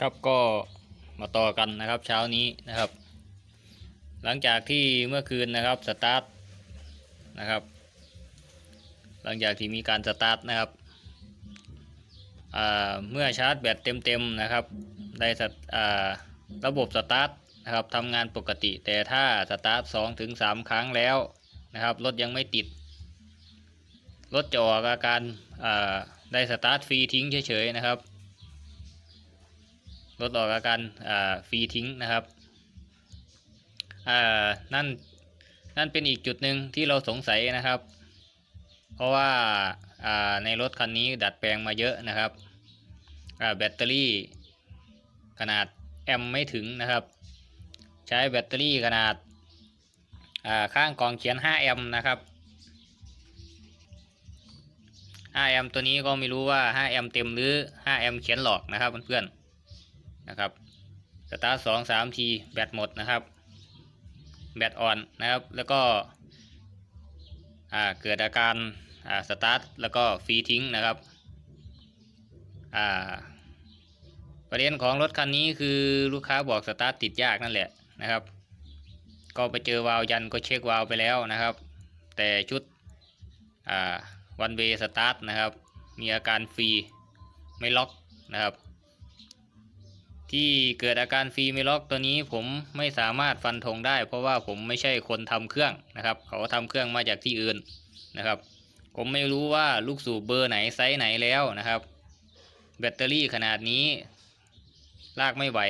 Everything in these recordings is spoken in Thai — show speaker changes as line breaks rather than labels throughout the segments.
ครับก็มาต่อกันนะครับเช้านี้นะครับ หลังจากที่เมื่อคืนนะครับสตาร์ทนะครับ หลังจากที่มีการสตาร์ทนะครับเมื่อชาร์จแบตเต็มๆนะครับได้ระบบสตาร์ทนะครับทำงานปกติ แต่ถ้าสตาร์ทสองถึงสามครั้งแล้วนะครับรถยังไม่ติดรถจะออกอาการได้สตาร์ทฟรีทิ้งเฉยๆนะครับ ลดออกอาการฟรีทิ้งนะครับนั่นนั่นเป็นอีกจุดหนึ่งที่เราสงสัยนะครับ เพราะว่าาในรถคันนี้ดัดแปลงมาเยอะนะครับแบตเตอรี่ขนาดแอมไม่ถึงนะครับ ใช้แบตเตอรี่ขนาดาข้างกล่องเขียน 5 แอมนะครับ 5 แอมตัวนี้ก็ไม่รู้ว่า 5 แอมเต็มหรือ 5 แอมเขียนหลอกนะครับเพื่อนๆ นะครับสตาร์ทสองสามทีแบตหมดนะครับ แบตอ่อนนะครับแล้วก็เกิดอาการาสตาร์ทแล้วก็ฟรีทิ้งนะครับประเด็นของรถคันนี้คือลูกค้าบอกสตาร์ทติดยากนั่นแหละนะครับ ก็ไปเจอวาล์ยันก็เช็ควาล์วไปแล้วนะครับ แต่ชุดวันเวสตาร์ทนะครับ มีอาการฟรีไม่ล็อกนะครับ ที่เกิดอาการฟรีไม่ล็อกตัวนี้ผมไม่สามารถฟันธงได้ เพราะว่าผมไม่ใช่คนทำเครื่องนะครับ เขาทำเครื่องมาจากที่อื่นนะครับ ผมไม่รู้ว่าลูกสูบเบอร์ไหนไซส์ไหนแล้วนะครับ แบตเตอรี่ขนาดนี้ลากไม่ไหว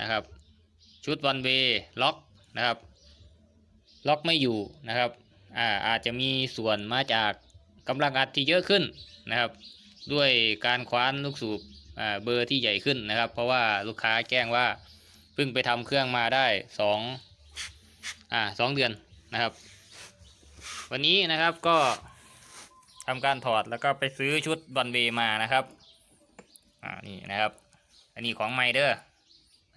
นะครับ ชุดวันเวล็อกนะครับ ล็อกไม่อยู่นะครับอ่าอาจจะมีส่วนมาจากกำลังอัดที่เยอะขึ้นนะครับ ด้วยการคว้านลูกสูบเบอร์ที่ใหญ่ขึ้นนะครับ เพราะว่าลูกค้าแจ้งว่าเพิ่งไปทำเครื่องมาได้สองอ่าสองเดือนนะครับ วันนี้นะครับก็ทำการถอดแล้วก็ไปซื้อชุดบันเบมานะครับอ่านี่นะครับ อันนี้ของใหม่เด้อ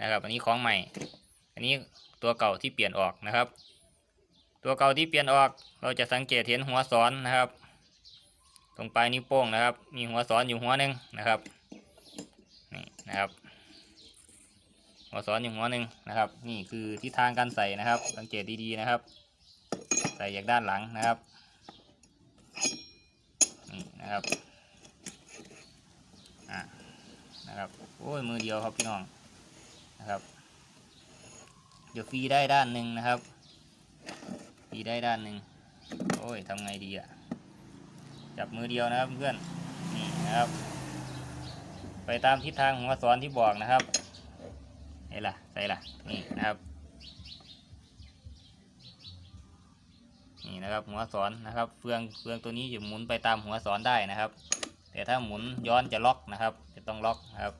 นะครับ อันนี้ของใหม่ อันนี้ตัวเก่าที่เปลี่ยนออกนะครับ ตัวเก่าที่เปลี่ยนออกเราจะสังเกตเห็นหัวซ้อนนะครับ ตรงปลายนิ้วโป้งนะครับ มีหัวซ้อนอยู่หัวหนึ่งนะครับนี่นะครับ หัวซ้อนอยู่หัวหนึ่งนะครับ นี่คือทิศทางการใส่นะครับ สังเกตดีๆนะครับ ใส่จากด้านหลังนะครับนี่นะครับอ่านะครับโอ้ยมือเดียวครับพี่น้องนะครับเดี๋ยวฟรีได้ด้านหนึ่งนะครับฟรีได้ด้านหนึ่งโอ้ยทำไงดีอะ่ะ จับมือเดียวนะครับเพื่อนนี่นะครับ ไปตามทิศทางหัวสอนที่บอกนะครับไหนล่ะใส่ล่ะนี่นะครับนี่นะครับหัวสอนนะครับเฟืองเฟืองตัวนี้จะหมุนไปตามหัวสอนได้นะครับ แต่ถ้าหมุนย้อนจะล็อกนะครับ จะต้องล็อกนะครับ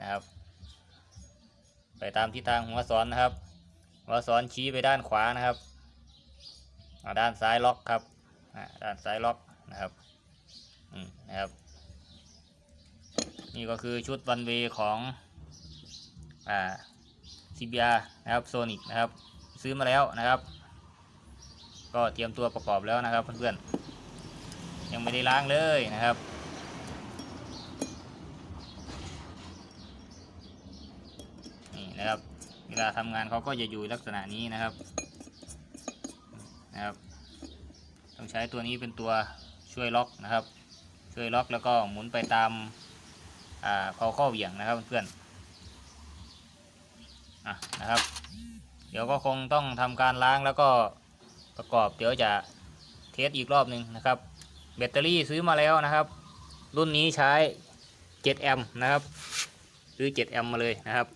นะครับ ไปตามทิศทางหัวสอนนะครับหัวสอนชี้ไปด้านขวานะครับด้านซ้ายล็อกครับ ด้านซ้ายล็อกนะครับนะครับ นี่ก็คือชุดวันเวของอ่า CBR นะครับโซนิกนะครับ ซื้อมาแล้วนะครับ ก็เตรียมตัวประกอบแล้วนะครับเพื่อนๆยังไม่ได้ล้างเลยนะครับนี่นะครับ เวลาทำงานเขาก็จะอยู่ลักษณะนี้นะครับนะครับ ต้องใช้ตัวนี้เป็นตัวช่วยล็อกนะครับ ช่วยล็อกแล้วก็หมุนไปตามอ่าเขาข้อเหวี่ยงนะครับเพื่อนอะนะครับ เดี๋ยวก็คงต้องทำการล้างแล้วก็ประกอบเดี๋ยวจะเทสอีกรอบหนึ่งนะครับ แบตเตอรี่ซื้อมาแล้วนะครับ รุ่นนี้ใช้ 7 แอมป์นะครับซื้อ 7 แอมป์มาเลยนะครับ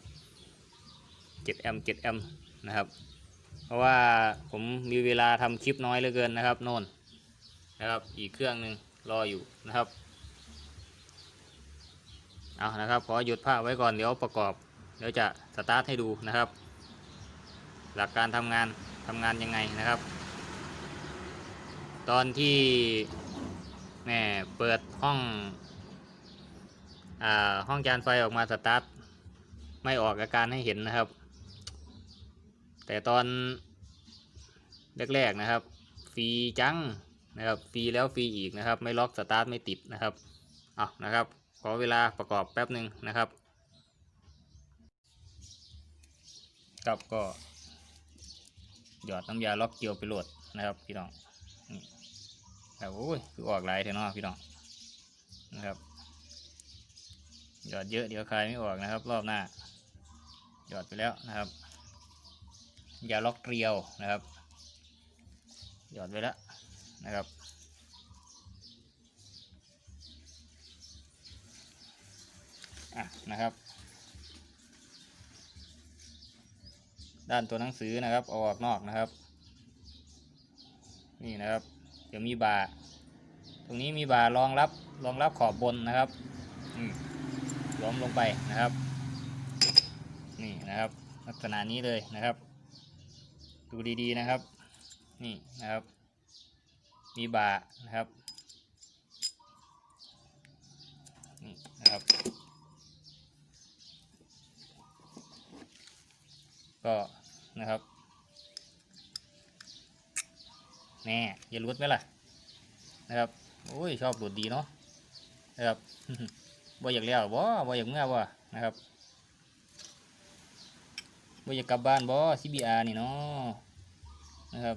7 แอมป์7แอมป์นะครับ เพราะว่าผมมีเวลาทำคลิปน้อยเหลือเกินนะครับโน่นนะครับอีกเครื่องหนึ่งรออยู่นะครับเอานะครับขอหยุดภาพไว้ก่อนเดี๋ยวประกอบเดี๋ยวจะสตาร์ทให้ดูนะครับ หลักการทำงานทำงานยังไงนะครับ ตอนที่แม่เปิดห้องอ่าห้องจานไฟออกมาสตาร์ทไม่ออกอาการให้เห็นนะครับ แต่ตอนแรกๆนะครับฟรีจังนะครับฟรีแล้วฟรีอีกนะครับ ไม่ล็อกสตาร์ทไม่ติดนะครับเอานะครับ ขอเวลาประกอบแป๊บหนึ่งนะครับครับก็หยอดน้ำยาล็อกเกลียวไปโหลดนะครับพี่น้องนี่ครับโอ้ยคือออกหลายเถอะเนาพี่น้องนะครับหยอดเยอะเดี๋ยวคลายไม่ออกนะครับ รอบหน้าหยอดไปแล้วนะครับ ยาล็อกเกลียวนะครับ หยอดไปแล้วนะครับ อะนะครับ ด้านตัวหนังสือนะครับเอาออกนอกนะครับ นี่นะครับ เดี๋ยวมีบาตรงนี้มีบารองรับรองรับขอบบนนะครับล้อมลงไปนะครับ นี่นะครับ ลักษณะนี้เลยนะครับ ดูดีๆนะครับ นี่นะครับ มีบานะครับ นี่นะครับ ก็นะครับแน่อย่าลุดไหมล่ะ นะครับโอ้ยชอบหลุดดีเนาะนะครับบ่อยากเลี้ยวบ่บ่อยากเมื่อบ่นะครับ บ่อยากกลับบ้านบ่ CBR นี่เนาะนะครับ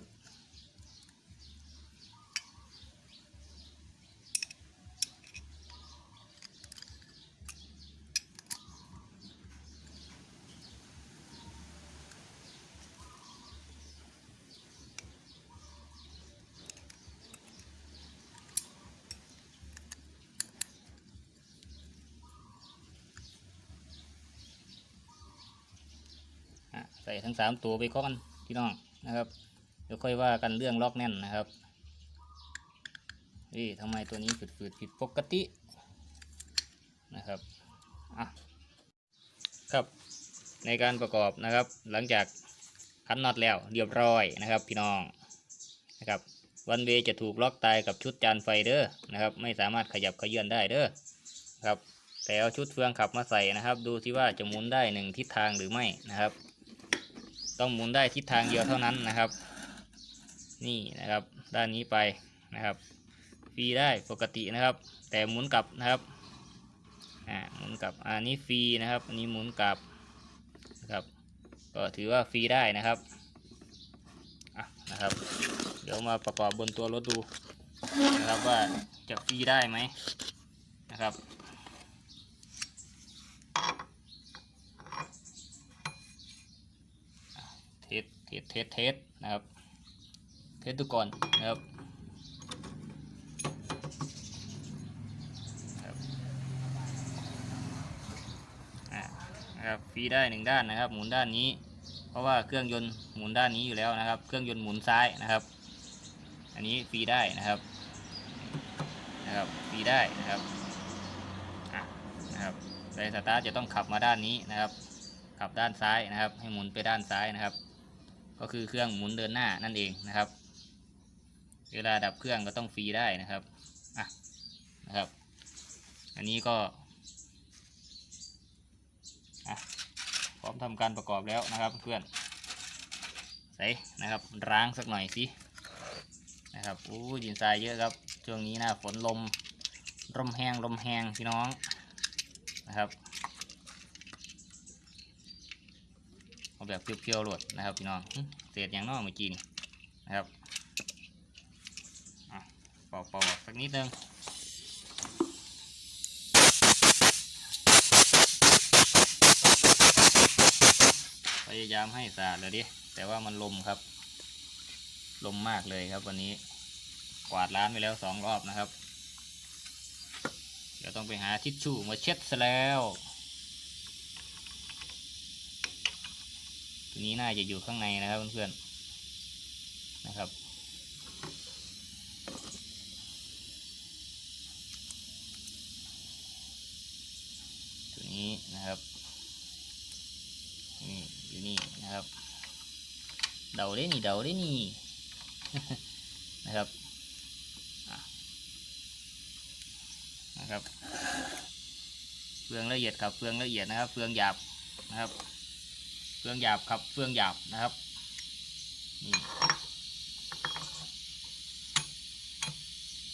ส่ทั้งสามตัวไปก่อนพี่น้องนะครับเดี๋ยวค่อยว่ากันเรื่องล็อกแน่นนะครับนี่ทำไมตัวนี้ฝืดๆผิดปกตินะครับอะครับในการประกอบนะครับ หลังจากคันน็อตแล้วเรียบร้อยนะครับ พี่น้องนะครับวันเวจะถูกล็อกตายกับชุดจานไฟเด้อนะครับ ไม่สามารถขยับขยื่นได้เด้อครับแต่เอาชุดเฟืองขับมาใส่นะครับ ดูที่ว่าจะหมุนได้หนึ่งทิศทางหรือไม่นะครับ ต้องหมุนได้ทิศทางเดียวเท่านั้นนะครับ นี่นะครับ ด้านนี้ไปนะครับฟรีได้ปกตินะครับ แต่หมุนกลับนะครับอ่าหมุนกลับอันนี้ฟรีนะครับอันนี้หมุนกลับนะครับก็ถือว่าฟรีได้นะครับอะนะครับ เดี๋ยวมาประกอบบนตัวรถดูนะครับว่าจะฟรีได้ไหมนะครับ เทสเทสนะครับ เทสดูก่อนนะครับครับอ่านะครับฟรีได้หนึ่งด้านนะครับ หมุนด้านนี้ เพราะว่าเครื่องยนต์หมุนด้านนี้อยู่แล้วนะครับ เครื่องยนต์หมุนซ้ายนะครับ อันนี้ฟรีได้นะครับนะครับฟรีได้นะครับนะครับไดสตาร์จะต้องขับมาด้านนี้นะครับ ขับด้านซ้ายนะครับ ให้หมุนไปด้านซ้ายนะครับ ก็คือเครื่องหมุนเดินหน้านั่นเองนะครับ เวลาดับเครื่องก็ต้องฟรีได้นะครับอะนะครับ อันนี้ก็อะพร้อมทำการประกอบแล้วนะครับเพื่อนใส่นะครับล้างสักหน่อยสินะครับอู้ดินทรายเยอะครับช่วงนี้หนะฝนลมลมแห้งลมแห้งพี่น้องนะครับ เอาแบบเพียวๆโหลดนะครับพี่น้องเศษอย่างนอกเมื่อกี้นี่นะครับอะเป่าๆออกสักนิดนึงพยายามให้สะอาดเลยดิแต่ว่ามันลมครับ ลมมากเลยครับวันนี้กวาดร้านไปแล้วสองรอบนะครับ เดี๋ยวต้องไปหาทิชชู่มาเช็ดซะแล้ว ตัวนี้น่าจะอยู่ข้างในนะครับเพื่อนๆนะครับ ตัวนี้นะครับนี่อยู่นี่นะครับเดาได้นี่เดาได้นี่นะครับนะครับเฟืองละเอียดครับเฟืองละเอียดนะครับ เฟืองหยาบนะครับ เฟืองหยาบครับ เฟืองหยาบนะครับนี่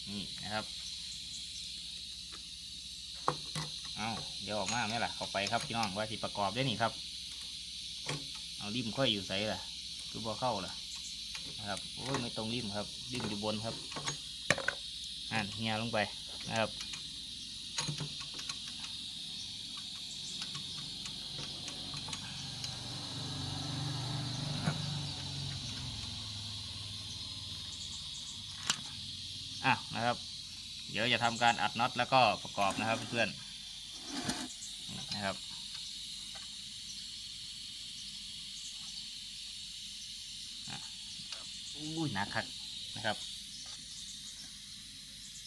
นี่นะครับเอาเดี๋ยวออกมาไหมล่ะเข้าไปครับพี่น้องว่าสิประกอบได้นี่ครับ เอาริมค่อยอยู่ใส่ล่ะคือบ่เข้าล่ะนะครับโอ้ยไม่ตรงริมครับริมอยู่บนครับอ่านเฮียลงไปนะครับ อะนะครับ เดี๋ยวจะทำการอัดน็อตแล้วก็ประกอบนะครับเพื่อนนี่นะครับอุ้ยหนักครับนะครับ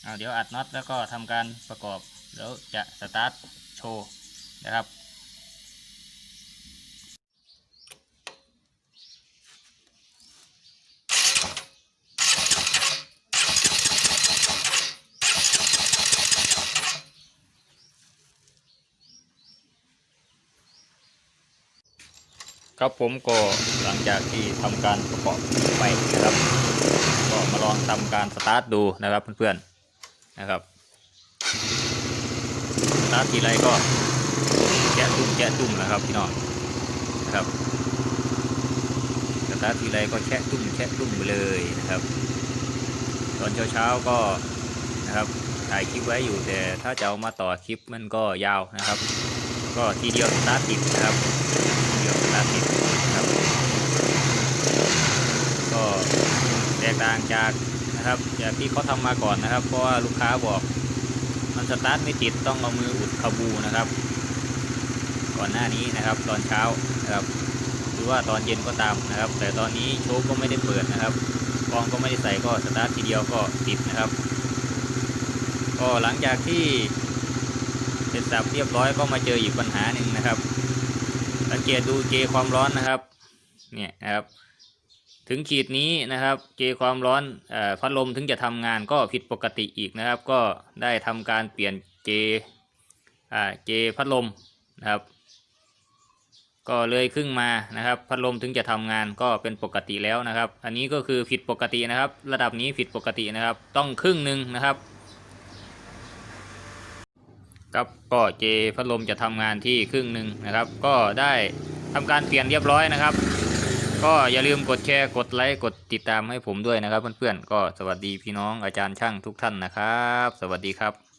เอาเดี๋ยวอัดน็อตแล้วก็ทำการประกอบเดี๋ยวจะสตาร์ทโชว์นะครับ ครับผมก็หลังจากที่ทำการประกอบไปนะครับ ก็มาลองทำการสตาร์ทดูนะครับเพื่อนๆนะครับสตาร์ททีไรก็แจ๊ะตุ้มแจ๊ะตุ้มนะครับพี่น้องนะครับสตาร์ททีไรก็แช่ตุ้มแช่ตุ้มไปเลยนะครับ ตอนเช้าๆก็นะครับถ่ายคลิปไว้อยู่แต่ถ้าจะเอามาต่อคลิปมันก็ยาวนะครับ ก็ทีเดียวสตาร์ทติดนะครับาติดครับ ก็แตกต่างจากนะครับจากที่เขาทำมาก่อนนะครับ เพราะว่าลูกค้าบอกมันสตาร์ทไม่ติดต้องเอามืออุดคาบูนะครับ ก่อนหน้านี้นะครับตอนเช้านะครับหรือว่าตอนเย็นก็ตามนะครับ แต่ตอนนี้โชคก็ไม่ได้เปิดนะครับกองก็ไม่ได้ใส่ก็สตาร์ททีเดียวก็ติดนะครับ ก็หลังจากที่เสร็จสับเรียบร้อยก็มาเจออีกปัญหาหนึ่งนะครับ สังเกตดูเกจความร้อนนะครับเนี่ยนะครับ ถึงขีดนี้นะครับ เกจความร้อนอพัดลมถึงจะทำงานก็ผิดปกติอีกนะครับ ก็ได้ทำการเปลี่ยนเจเจพัดลมนะครับ ก็เลยครึ่งมานะครับ พัดลมถึงจะทำงานก็เป็นปกติแล้วนะครับ อันนี้ก็คือผิดปกตินะครับ ระดับนี้ผิดปกตินะครับ ต้องครึ่งหนึ่งนะครับ ครับก็เจพัดลมจะทำงานที่ครึ่งหนึ่งนะครับ ก็ได้ทำการเปลี่ยนเรียบร้อยนะครับ ก็อย่าลืมกดแชร์กดไลค์กดติดตามให้ผมด้วยนะครับ เพื่อนๆก็สวัสดีพี่น้องอาจารย์ช่างทุกท่านนะครับ สวัสดีครับ